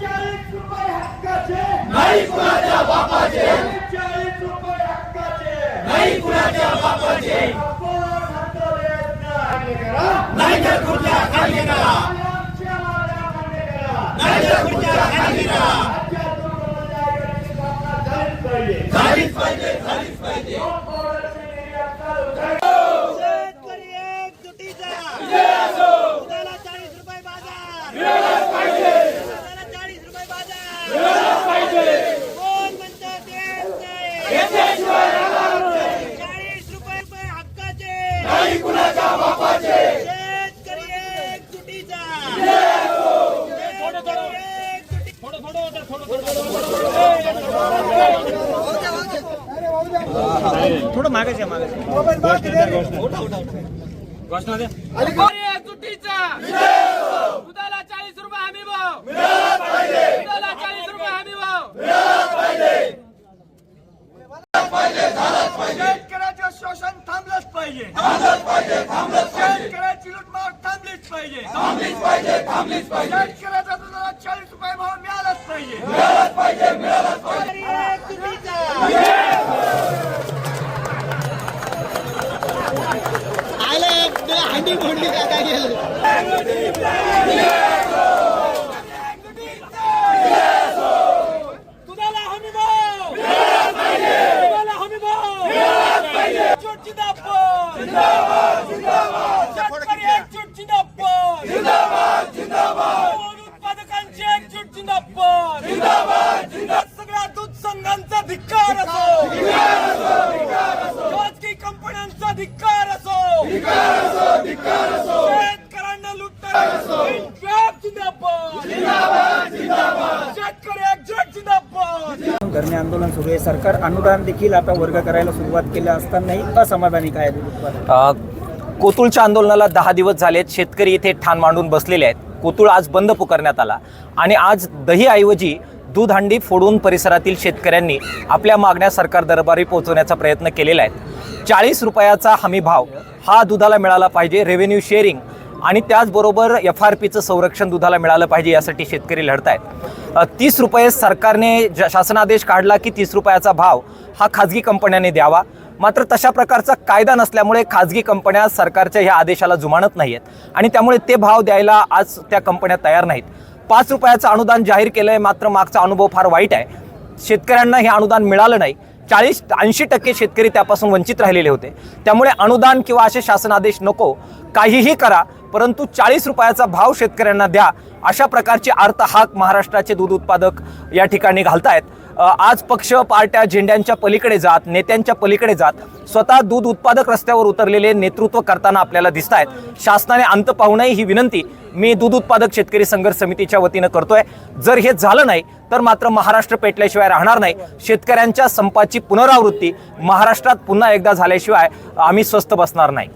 चाळीस रुपये हक्काचे नाही कुणाच्या बापाचे. नाही कुणाच्या बापाचे. नाही तर कुठल्या खाली करा नाही तर कुठल्या खाली करा झालीच पाहिजे आघाडीची स्थापना झालीच पाहिजे. झालीच पाहिजे झालीच पाहिजे दोन पावलाची निर्यात चालू करा. शेतकरी एक जुटीचा दुधाला चाळीस रुपये बाजार दुधाला चाळीस रुपये बाजार देत नाही चाळीस रुपये मागायचं मागायचं अरे सुट्टीचा दुधाला चाळीस रुपये हमी भाव. दुधाला चाळीस रुपये हमी भाव. शेतकऱ्याचं शोषण थांबलंच पाहिजे. शेतकऱ्याची लुटमार थांबलीच पाहिजे. थांबलीच पाहिजे थांबलीच पाहिजे. शेतकऱ्याचा दुधाला चाळीस रुपये भाव पाहिजे मिळालंच पाहिजे. हंडी फोडली काय गेलं? No हमी भाव दुधाला हमी भाव चूट जिंदाबाद शेतकरी एकजूट जिंदाबाद दूध उत्पादकांची एकजूट जिंदाबाद सगळ्या दूध संघांचा धिक्कार असो खाजगी कंपन्यांचा धिक्कार असो शेतकऱ्यांना लुटणारा इन्क्लाब जिंदाबाद शेतकरी एकजूट जिंदाबाद धरणे आंदोलन सुरू आहे. सरकार अनुदान देखील आता वर्ग करायला सुरुवात केल्या असतानाही असमाधानी काय आहे कोतुळच्या आंदोलनाला दहा दिवस झालेत. शेतकरी इथे ठाण मांडून बसलेले आहेत. कोतुळ आज बंद पुकारण्यात आला. आणि आज दहीऐवजी दूध हंडी फोडून परिसरातील शेतकऱ्यांनी आपल्या मागण्या सरकार दरबारी पोहोचवण्याचा प्रयत्न केलेला आहे. चाळीस रुपयाचा हमी भाव हा दुधाला मिळाला पाहिजे. रेव्हेन्यू शेअरिंग आणि त्याचबरोबर एफ आर पीचं संरक्षण दुधाला मिळालं पाहिजे यासाठी शेतकरी लढत आहेत तीस रुपये सरकारने ज शासनादेश काढला की तीस रुपयाचा भाव हा खाजगी कंपन्यांनी द्यावा. मात्र तशा प्रकारचा कायदा नसल्यामुळे खाजगी कंपन्या सरकारच्या ह्या आदेशाला जुमानत नाही आहेत आणि त्यामुळे ते भाव द्यायला आज त्या कंपन्या तयार नाहीत. पाच रुपयाचं अनुदान जाहीर केलं आहे मात्र मागचा अनुभव फार वाईट आहे. शेतकऱ्यांना हे अनुदान मिळालं नाही. चाळीस ऐंशी टक्के शेतकरी त्यापासून वंचित राहिलेले होते. त्यामुळे अनुदान किंवा असे शासनादेश नको काहीही करा परंतु चाळीस रुपयाचा भाव शेतकऱ्यांना द्या अशा प्रकारची अर्थ हाक महाराष्ट्राचे दूध उत्पादक या ठिकाणी घालतायत. आज पक्ष पार्ट्या झेंड्यांच्या पलीकडे जात नेत्यांच्या पलीकडे जात स्वतः दूध उत्पादक रस्त्यावर उतरलेले नेतृत्व करताना आपल्याला दिसत आहेत शासनाने अंत पाहू नये ही विनंती मी दूध उत्पादक शेतकरी संघर्ष समितीच्या वतीनं करतोय. जर हे झालं नाही तर मात्र महाराष्ट्र पेटल्याशिवाय राहणार नाही. शेतकऱ्यांच्या संपाची पुनरावृत्ती महाराष्ट्रात पुन्हा एकदा झाल्याशिवाय आम्ही स्वस्थ बसणार नाही.